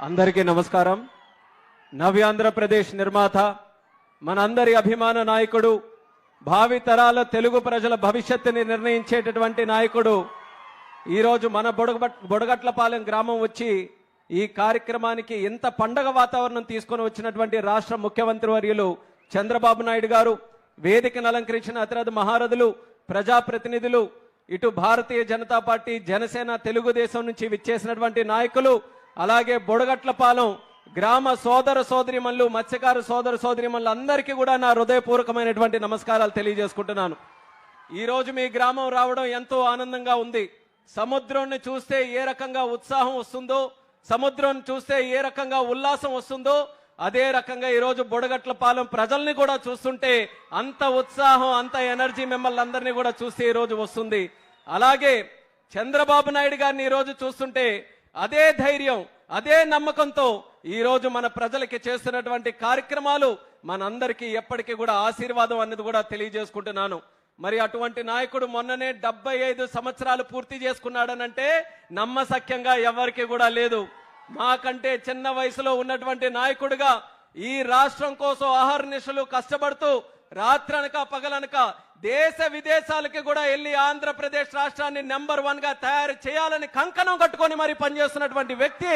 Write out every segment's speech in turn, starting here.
అందరికీ నమస్కారం. నవ్యాంధ్రప్రదేశ్ నిర్మాత మనందరి అభిమాన నాయకుడు భావి తరాల తెలుగు ప్రజల భవిష్యత్తుని నిర్ణయించేటటువంటి నాయకుడు ఈరోజు మన బుడగ బుడగట్లపాలెం గ్రామం వచ్చి ఈ కార్యక్రమానికి ఇంత పండగ వాతావరణం తీసుకొని వచ్చినటువంటి రాష్ట్ర ముఖ్యమంత్రి వర్యులు చంద్రబాబు నాయుడు గారు వేదికను అలంకరించిన అతిరథ మహారథులు ప్రజాప్రతినిధులు ఇటు భారతీయ జనతా పార్టీ జనసేన తెలుగుదేశం నుంచి విచ్చేసినటువంటి నాయకులు అలాగే బొడగట్లపాలెం గ్రామ సోదర సోదరిమల్లు మత్స్యకార సోదర సోదరిమల్లు అందరికీ కూడా నా హృదయపూర్వకమైనటువంటి నమస్కారాలు తెలియజేసుకుంటున్నాను. ఈరోజు మీ గ్రామం రావడం ఎంతో ఆనందంగా ఉంది. సముద్రాన్ని చూస్తే ఏ రకంగా ఉత్సాహం వస్తుందో సముద్రం చూస్తే ఏ రకంగా ఉల్లాసం వస్తుందో అదే రకంగా ఈరోజు రోజు బుడగట్ల పాలెం ప్రజల్ని కూడా చూస్తుంటే అంత ఉత్సాహం అంత ఎనర్జీ మిమ్మల్ని అందరినీ కూడా చూస్తే ఈరోజు వస్తుంది. అలాగే చంద్రబాబు నాయుడు గారిని ఈరోజు చూస్తుంటే అదే ధైర్యం అదే నమ్మకంతో ఈ రోజు మన ప్రజలకి చేస్తున్నటువంటి కార్యక్రమాలు మనందరికీ ఎప్పటికీ కూడా ఆశీర్వాదం అన్నది కూడా తెలియజేసుకుంటున్నాను. మరి అటువంటి నాయకుడు మొన్ననే డెబ్బై ఐదు సంవత్సరాలు పూర్తి చేసుకున్నాడనంటే నమ్మసక్యంగా ఎవరికి కూడా లేదు. మాకంటే చిన్న వయసులో ఉన్నటువంటి నాయకుడిగా ఈ రాష్ట్రం కోసం ఆహర్నిశలు కష్టపడుతూ రాత్రనక పగలనక దేశ విదేశాలకి కూడా వెళ్ళి ఆంధ్రప్రదేశ్ రాష్ట్రాన్ని నెంబర్ వన్గా తయారు చేయాలని కంకణం కట్టుకొని మరి పనిచేస్తున్నటువంటి వ్యక్తి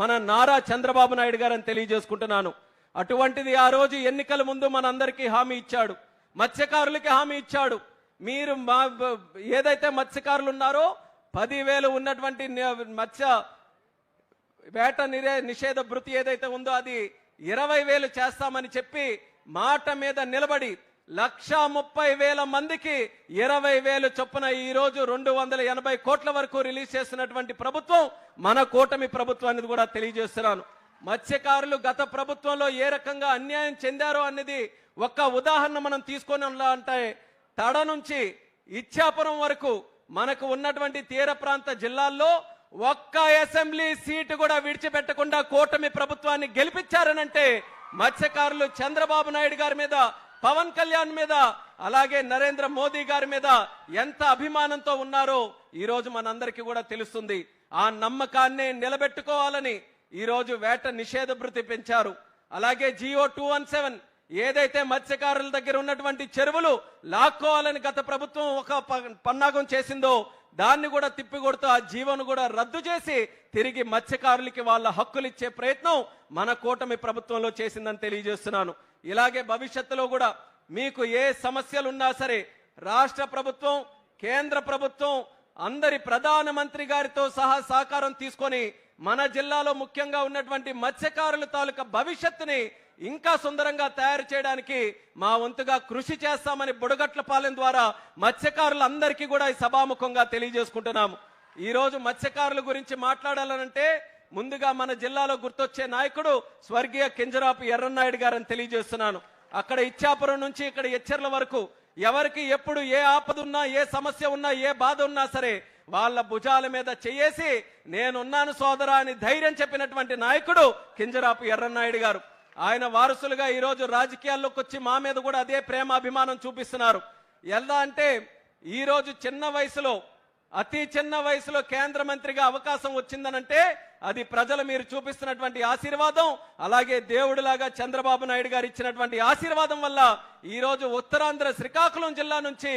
మన నారా చంద్రబాబు నాయుడు గారని తెలియజేసుకుంటున్నాను. అటువంటిది ఆ రోజు ఎన్నికల ముందు మనందరికీ హామీ ఇచ్చాడు. మత్స్యకారులకి హామీ ఇచ్చాడు. మీరు మా ఏదైతే మత్స్యకారులు ఉన్నారో పదివేలు ఉన్నటువంటి మత్స్య వేట నిరే నిషేధ భృతి ఏదైతే ఉందో అది ఇరవై వేలు చేస్తామని చెప్పి మాట మీద నిలబడి లక్ష ముప్పై వేల మందికి ఇరవై వేలు చొప్పున ఈ రోజు రెండు వందల ఎనభై కోట్ల వరకు రిలీజ్ చేస్తున్నటువంటి ప్రభుత్వం మన కూటమి ప్రభుత్వాన్ని కూడా తెలియజేస్తున్నాను. మత్స్యకారులు గత ప్రభుత్వంలో ఏ రకంగా అన్యాయం చెందారో అనేది ఒక్క ఉదాహరణ మనం తీసుకొని అంటే తడ నుంచి ఇచ్చాపురం వరకు మనకు ఉన్నటువంటి తీర ప్రాంత జిల్లాల్లో ఒక్క అసెంబ్లీ సీటు కూడా విడిచిపెట్టకుండా కూటమి ప్రభుత్వాన్ని గెలిపించారనంటే మత్స్యకారులు చంద్రబాబు నాయుడు గారి మీద పవన్ కళ్యాణ్ మీద అలాగే నరేంద్ర మోదీ గారి మీద ఎంత అభిమానంతో ఉన్నారో ఈ రోజు మనందరికీ కూడా తెలుస్తుంది. ఆ నమ్మకాన్ని నిలబెట్టుకోవాలని ఈ రోజు వేట నిషేధ భృతి పెంచారు. అలాగే జియో టూ వన్ సెవెన్ ఏదైతే మత్స్యకారుల దగ్గర ఉన్నటువంటి చెరువులు లాక్కోవాలని గత ప్రభుత్వం ఒక ప- పన్నాగం చేసిందో దాన్ని కూడా తిప్పికొడుతూ ఆ జీవను కూడా రద్దు చేసి తిరిగి మత్స్యకారులకి వాళ్ళ హక్కులు ఇచ్చే ప్రయత్నం మన కూటమి ప్రభుత్వంలో చేసిందని తెలియజేస్తున్నాను. ఇలాగే భవిష్యత్తులో కూడా మీకు ఏ సమస్యలున్నా సరే రాష్ట్ర ప్రభుత్వం కేంద్ర ప్రభుత్వం అందరి ప్రధానమంత్రి గారితో సహా సహకారం తీసుకొని మన జిల్లాలో ముఖ్యంగా ఉన్నటువంటి మత్స్యకారుల తాలూకా భవిష్యత్తుని ఇంకా సుందరంగా తయారు చేయడానికి మా వంతుగా కృషి చేస్తామని బుడగట్ల పాలెం ద్వారా మత్స్యకారులందరికీ కూడా ఈ సభాముఖంగా తెలియజేసుకుంటున్నాము. ఈ రోజు మత్స్యకారుల గురించి మాట్లాడాలనంటే ముందుగా మన జిల్లాలో గుర్తొచ్చే నాయకుడు స్వర్గీయ కింజరాపు ఎర్రన్నాయుడు గారని తెలియజేస్తున్నాను. అక్కడ ఇచ్చాపురం నుంచి ఇక్కడ హెచ్చర్ల వరకు ఎవరికి ఎప్పుడు ఏ ఆపద ఉన్నా ఏ సమస్య ఉన్నా ఏ బాధ ఉన్నా సరే వాళ్ళ భుజాల మీద చేయేసి నేనున్నాను సోదరా అని ధైర్యం చెప్పినటువంటి నాయకుడు కింజరాపు ఎర్రన్నాయుడు గారు. ఆయన వారసులుగా ఈరోజు రాజకీయాల్లోకి వచ్చి మా మీద కూడా అదే ప్రేమ అభిమానం చూపిస్తున్నారు. ఎలా అంటే ఈ రోజు చిన్న వయసులో అతి చిన్న వయసులో కేంద్ర మంత్రిగా అవకాశం వచ్చిందనంటే అది ప్రజలు మీరు చూపిస్తున్నటువంటి ఆశీర్వాదం అలాగే దేవుడిలాగా చంద్రబాబు నాయుడు గారు ఇచ్చినటువంటి ఆశీర్వాదం వల్ల ఈరోజు ఉత్తరాంధ్ర శ్రీకాకుళం జిల్లా నుంచి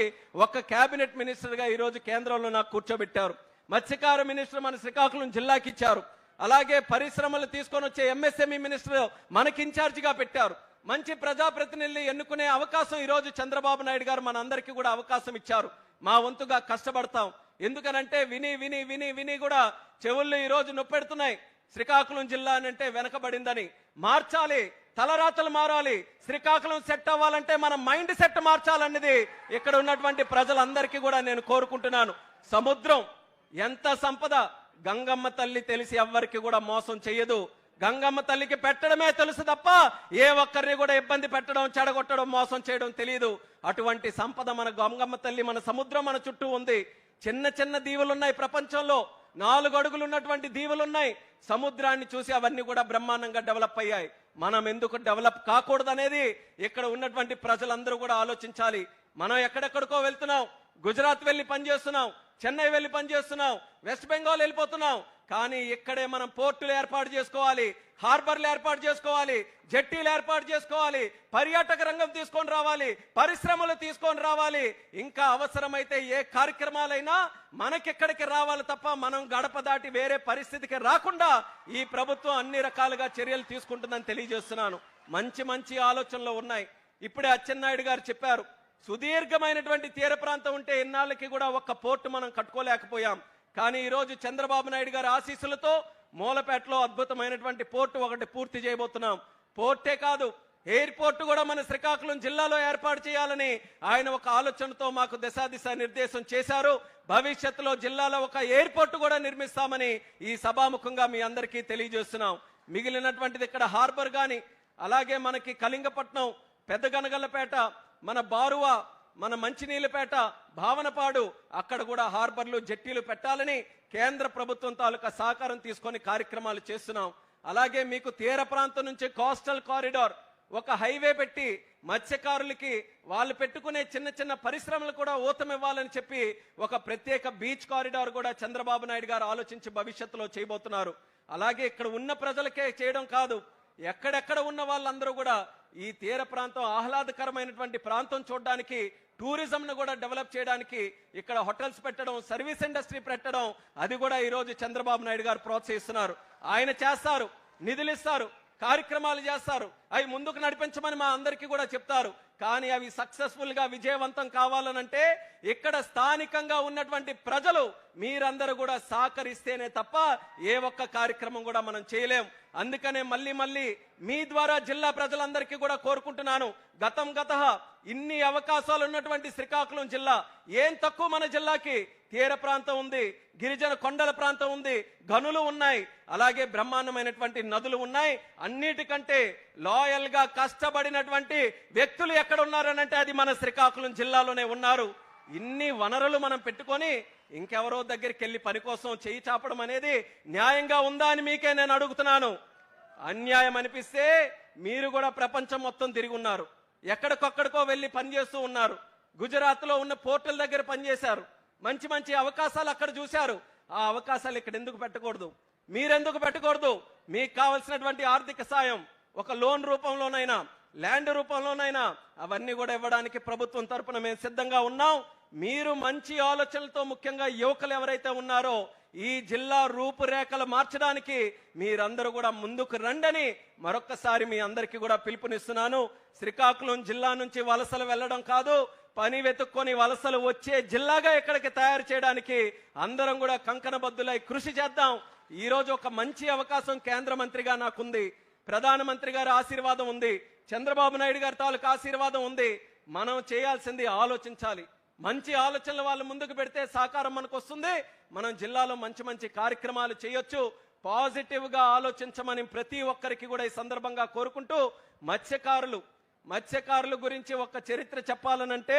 ఒక కేబినెట్ మినిస్టర్గా ఈరోజు కేంద్రంలో నాకు కూర్చోబెట్టారు. మత్స్యకార మినిస్టర్ మన శ్రీకాకుళం జిల్లాకి ఇచ్చారు. అలాగే పరిశ్రమలు తీసుకొని వచ్చే ఎంఎస్ఎంఈ మినిస్టర్ మనకి ఇన్ఛార్జిగా పెట్టారు. మంచి ప్రజాప్రతినిధులు ఎన్నుకునే అవకాశం ఈరోజు చంద్రబాబు నాయుడు గారు మన అందరికీ కూడా అవకాశం ఇచ్చారు. మా వంతుగా కష్టపడతాం. ఎందుకనంటే విని విని విని విని కూడా చెవుళ్ళు ఈరోజు నొప్పెడుతున్నాయి. శ్రీకాకుళం జిల్లా అని అంటే వెనకబడిందని. మార్చాలి తలరాతలు మారాలి. శ్రీకాకుళం సెట్ అవ్వాలంటే మన మైండ్ సెట్ మార్చాలన్నది ఇక్కడ ఉన్నటువంటి ప్రజలందరికీ కూడా నేను కోరుకుంటున్నాను. సముద్రం ఎంత సంపద గంగమ్మ తల్లి తెలిసి ఎవ్వరికి కూడా మోసం చెయ్యదు. గంగమ్మ తల్లికి పెట్టడమే తెలుసు తప్ప ఏ ఒక్కరిని కూడా ఇబ్బంది పెట్టడం చెడగొట్టడం మోసం చేయడం తెలియదు. అటువంటి సంపద మన గంగమ్మ తల్లి మన సముద్రం మన చుట్టూ ఉంది. చిన్న చిన్న దీవులున్నాయి ప్రపంచంలో. నాలుగు అడుగులు ఉన్నటువంటి దీవులున్నాయి. సముద్రాన్ని చూసి అవన్నీ కూడా బ్రహ్మాండంగా డెవలప్ అయ్యాయి. మనం ఎందుకు డెవలప్ కాకూడదనేది ఇక్కడ ఉన్నటువంటి ప్రజలందరూ కూడా ఆలోచించాలి. మనం ఎక్కడెక్కడికో వెళ్తున్నాం. గుజరాత్ వెళ్ళి పనిచేస్తున్నాం. చెన్నై వెళ్ళి పనిచేస్తున్నాం. వెస్ట్ బెంగాల్ వెళ్ళిపోతున్నాం. కానీ ఇక్కడే మనం పోర్టులు ఏర్పాటు చేసుకోవాలి హార్బర్లు ఏర్పాటు చేసుకోవాలి జట్టీలు ఏర్పాటు చేసుకోవాలి పర్యాటక రంగం తీసుకొని రావాలి పరిశ్రమలు తీసుకొని రావాలి. ఇంకా అవసరమైతే ఏ కార్యక్రమాలైనా మనకెక్కడికి రావాలి తప్ప మనం గడప దాటి వేరే పరిస్థితికి రాకుండా ఈ ప్రభుత్వం అన్ని రకాలుగా చర్యలు తీసుకుంటుందని తెలియజేస్తున్నాను. మంచి మంచి ఆలోచనలు ఉన్నాయి. ఇప్పుడే అచ్చెన్నాయుడు గారు చెప్పారు సుదీర్ఘమైనటువంటి తీర ప్రాంతం ఉంటే ఇన్నాళ్ళకి కూడా ఒక్క పోర్టు మనం కట్టుకోలేకపోయాం. కానీ ఈరోజు చంద్రబాబు నాయుడు గారి ఆశీస్సులతో మూలపేటలో అద్భుతమైనటువంటి పోర్టు ఒకటి పూర్తి చేయబోతున్నాం. పోర్టే కాదు ఎయిర్పోర్ట్ కూడా మన శ్రీకాకుళం జిల్లాలో ఏర్పాటు చేయాలని ఆయన ఒక ఆలోచనతో మాకు దిశాదిశ నిర్దేశం చేశారు. భవిష్యత్తులో జిల్లాలో ఒక ఎయిర్పోర్ట్ కూడా నిర్మిస్తామని ఈ సభాముఖంగా మీ అందరికీ తెలియజేస్తున్నాం. మిగిలినటువంటిది ఇక్కడ హార్బర్ కానీ అలాగే మనకి కళింగపట్నం పెద్దగనగలపేట మన బారువ మన మంచినీళ్ళపేట భావనపాడు అక్కడ కూడా హార్బర్లు జట్టీలు పెట్టాలని కేంద్ర ప్రభుత్వం తాలూకా సహకారం తీసుకొని కార్యక్రమాలు చేస్తున్నాం. అలాగే మీకు తీర ప్రాంతం నుంచి కోస్టల్ కారిడార్ ఒక హైవే పెట్టి మత్స్యకారులకి వాళ్ళు పెట్టుకునే చిన్న చిన్న పరిశ్రమలు కూడా ఊతమివ్వాలని చెప్పి ఒక ప్రత్యేక బీచ్ కారిడార్ కూడా చంద్రబాబు నాయుడు గారు ఆలోచించి భవిష్యత్తులో చేయబోతున్నారు. అలాగే ఇక్కడ ఉన్న ప్రజలకే చేయడం కాదు ఎక్కడెక్కడ ఉన్న వాళ్ళందరూ కూడా ఈ తీర ప్రాంతం ఆహ్లాదకరమైనటువంటి ప్రాంతం చూడడానికి టూరిజంను కూడా డెవలప్ చేయడానికి ఇక్కడ హోటల్స్ పెట్టడం సర్వీస్ ఇండస్ట్రీ పెట్టడం అది కూడా ఈరోజు చంద్రబాబు నాయుడు గారు ప్రోత్సహిస్తున్నారు. ఆయన చేస్తారు నిధులు ఇస్తారు. కార్యక్రమాలు చేస్తారు. అవి ముందుకు నడిపించమని మా అందరికీ కూడా చెప్తారు. కానీ అవి సక్సెస్ఫుల్గా విజయవంతం కావాలనంటే ఇక్కడ స్థానికంగా ఉన్నటువంటి ప్రజలు మీరందరూ కూడా సహకరిస్తేనే తప్ప ఏ ఒక్క కార్యక్రమం కూడా మనం చేయలేం. అందుకనే మళ్ళీ మళ్ళీ మీ ద్వారా జిల్లా ప్రజలందరికీ కూడా కోరుకుంటున్నాను. గతం గత ఇన్ని అవకాశాలు ఉన్నటువంటి శ్రీకాకుళం జిల్లా ఏం తక్కువ మన జిల్లాకి తీర ప్రాంతం ఉంది గిరిజన కొండల ప్రాంతం ఉంది గనులు ఉన్నాయి అలాగే బ్రహ్మాండమైనటువంటి నదులు ఉన్నాయి. అన్నిటికంటే లాయల్గా కష్టపడినటువంటి వ్యక్తులు ఎక్కడ ఉన్నారనంటే అది మన శ్రీకాకుళం జిల్లాలోనే ఉన్నారు. ఇన్ని వనరులు మనం పెట్టుకొని ఇంకెవరో దగ్గరికి వెళ్ళి పని కోసం చేయి చాపడం అనేది న్యాయంగా ఉందా అని మీకే నేను అడుగుతున్నాను. అన్యాయం అనిపిస్తే మీరు కూడా ప్రపంచం మొత్తం తిరిగి ఉన్నారు. ఎక్కడికొక్కడికో వెళ్ళి పనిచేస్తూ ఉన్నారు. గుజరాత్లో ఉన్న పోర్టల్ దగ్గర పనిచేశారు మంచి మంచి అవకాశాలు అక్కడ చూశారు. ఆ అవకాశాలు ఇక్కడ ఎందుకు పెట్టకూడదు? మీరెందుకు పెట్టకూడదు? మీకు కావలసినటువంటి ఆర్థిక సాయం ఒక లోన్ రూపంలోనైనా ల్యాండ్ రూపంలోనైనా అవన్నీ కూడా ఇవ్వడానికి ప్రభుత్వం తరపున మేము సిద్ధంగా ఉన్నాం. మీరు మంచి ఆలోచనలతో ముఖ్యంగా యువకులు ఎవరైతే ఉన్నారో ఈ జిల్లా రూపురేఖలు మార్చడానికి మీరందరూ కూడా ముందుకు రండని మరొక్కసారి మీ అందరికీ కూడా పిలుపునిస్తున్నాను. శ్రీకాకుళం జిల్లా నుంచి వలసలు వెళ్ళడం కాదు. పని వెతుక్కొని వలసలు వచ్చే జిల్లాగా ఇక్కడికి తయారు చేయడానికి అందరం కూడా కంకణబద్దులై కృషి చేద్దాం. ఈ రోజు ఒక మంచి అవకాశం కేంద్ర మంత్రిగా నాకుంది. ప్రధానమంత్రి గారి ఆశీర్వాదం ఉంది. చంద్రబాబు నాయుడు గారి తాలూకు ఆశీర్వాదం ఉంది. మనం చేయాల్సింది ఆలోచించాలి. మంచి ఆలోచనలు వాళ్ళు ముందుకు పెడితే సహకారం మనకు వస్తుంది మనం జిల్లాలో మంచి మంచి కార్యక్రమాలు చేయొచ్చు. పాజిటివ్గా ఆలోచించమని ప్రతి ఒక్కరికి కూడా ఈ సందర్భంగా కోరుకుంటూ మత్స్యకారులు మత్స్యకారుల గురించి ఒక చరిత్ర చెప్పాలనంటే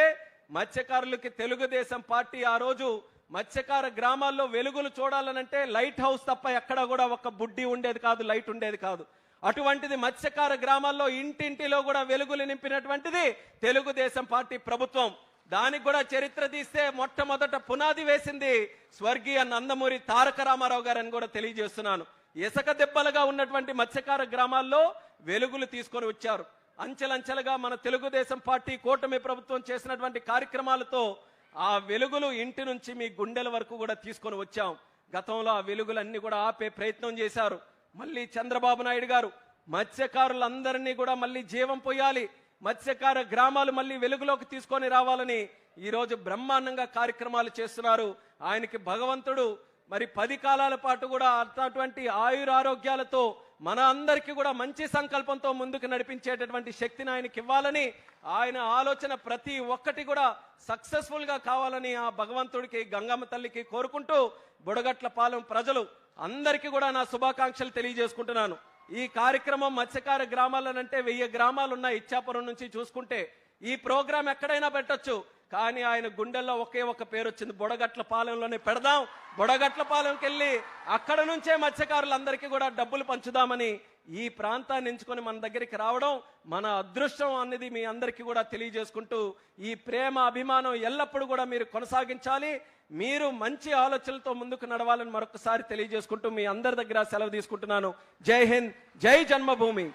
మత్స్యకారులకి తెలుగుదేశం పార్టీ ఆ రోజు మత్స్యకార గ్రామాల్లో వెలుగులు చూడాలనంటే లైట్ హౌస్ తప్ప ఎక్కడ కూడా ఒక బుడ్డి ఉండేది కాదు లైట్ ఉండేది కాదు. అటువంటిది మత్స్యకార గ్రామాల్లో ఇంటింటిలో కూడా వెలుగులు నింపినటువంటిది తెలుగుదేశం పార్టీ ప్రభుత్వం. దానికి కూడా చరిత్ర తీస్తే మొట్టమొదట పునాది వేసింది స్వర్గీయ నందమూరి తారక రామారావు గారని కూడా తెలియజేస్తున్నాను. ఇసుక దెబ్బలుగా ఉన్నటువంటి మత్స్యకార గ్రామాల్లో వెలుగులు తీసుకొని వచ్చారు. అంచెలంచెలుగా మన తెలుగుదేశం పార్టీ కూటమి ప్రభుత్వం చేసినటువంటి కార్యక్రమాలతో ఆ వెలుగులు ఇంటి నుంచి మీ గుండెల వరకు కూడా తీసుకొని వచ్చాం. గతంలో ఆ వెలుగులన్నీ కూడా ఆపే ప్రయత్నం చేశారు. మళ్ళీ చంద్రబాబు నాయుడు గారు మత్స్యకారులందరినీ కూడా మళ్ళీ జీవం పోయాలి మత్స్యకార గ్రామాలు మళ్ళీ వెలుగులోకి తీసుకొని రావాలని ఈ రోజు బ్రహ్మాండంగా కార్యక్రమాలు చేస్తున్నారు. ఆయనకి భగవంతుడు మరి పది కాలాల పాటు కూడా అటువంటి ఆయురారోగ్యాలతో మన అందరికీ కూడా మంచి సంకల్పంతో ముందుకు నడిపించేటటువంటి శక్తిని ఆయనకి ఇవ్వాలని ఆయన ఆలోచన ప్రతి ఒక్కటి కూడా సక్సెస్ఫుల్గా కావాలని ఆ భగవంతుడికి గంగమ్మ తల్లికి కోరుకుంటూ బుడగట్ల పాలెం ప్రజలు అందరికీ కూడా నా శుభాకాంక్షలు తెలియజేసుకుంటున్నాను. ఈ కార్యక్రమం మత్స్యకార గ్రామాలనంటే వెయ్యి గ్రామాలు ఉన్నాయి ఇచ్చాపురం నుంచి చూసుకుంటే ఈ ప్రోగ్రాం ఎక్కడైనా పెట్టొచ్చు. కానీ ఆయన గుండెల్లో ఒకే ఒక పేరు వచ్చింది బుడగట్ల పాలెంలోనే పెడదాం. బుడగట్ల పాలెంకి వెళ్ళి అక్కడ నుంచే మత్స్యకారులందరికీ కూడా డబ్బులు పంచుదామని ఈ ప్రాంతాన్ని ఎంచుకొని మన దగ్గరికి రావడం మన అదృష్టం అనేది మీ అందరికీ కూడా తెలియజేసుకుంటూ ఈ ప్రేమ అభిమానం ఎల్లప్పుడూ కూడా మీరు కొనసాగించాలి. మీరు మంచి ఆలోచనలతో ముందుకు నడవాలని మరొకసారి తెలియజేసుకుంటూ మీ అందరి దగ్గర సెలవు తీసుకుంటున్నాను. జై హింద్ జై జన్మభూమి.